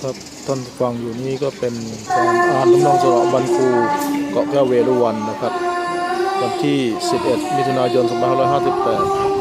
ครับท่านฟังอยู่นี่ก็เป็นการอ่านทำนองสระบันคูเกาะแก้วเวรุวันนะครับ วันที่ 11 มิถุนายน 2558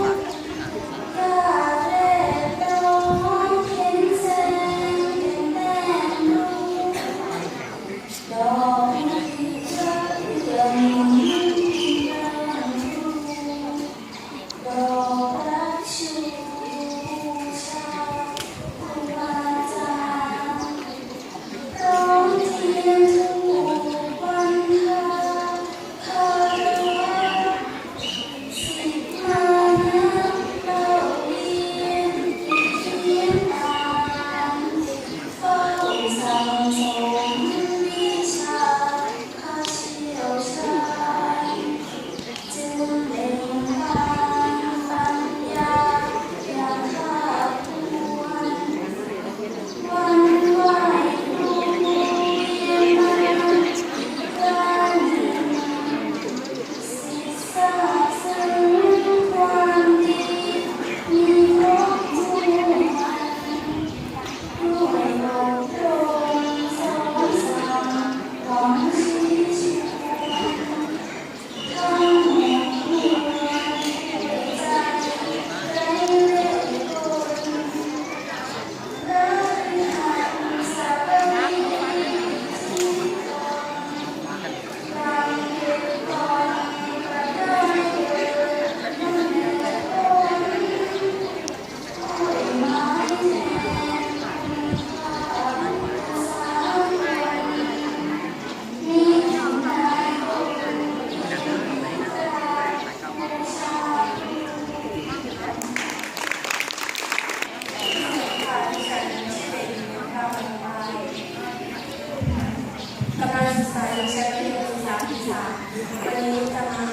ศึกษาปีสามวันนี้จะมา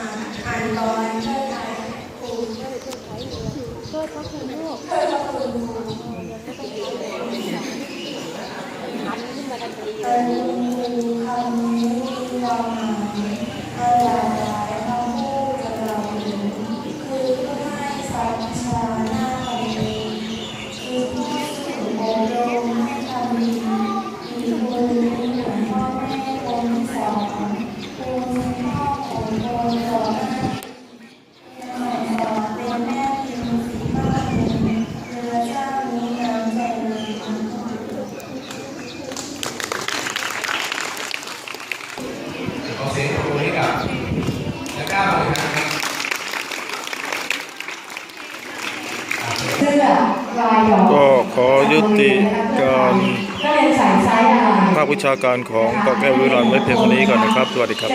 อ่านกรเทิดไทยครูเพื่อพระคุณครูเทิดพระคุณครูเป็นค ก็ขอยุติการภาควิชาการของเกาะแก้ววิรันไว้เพียงเท่านี้ก่อนนะครับ สวัสดีครับ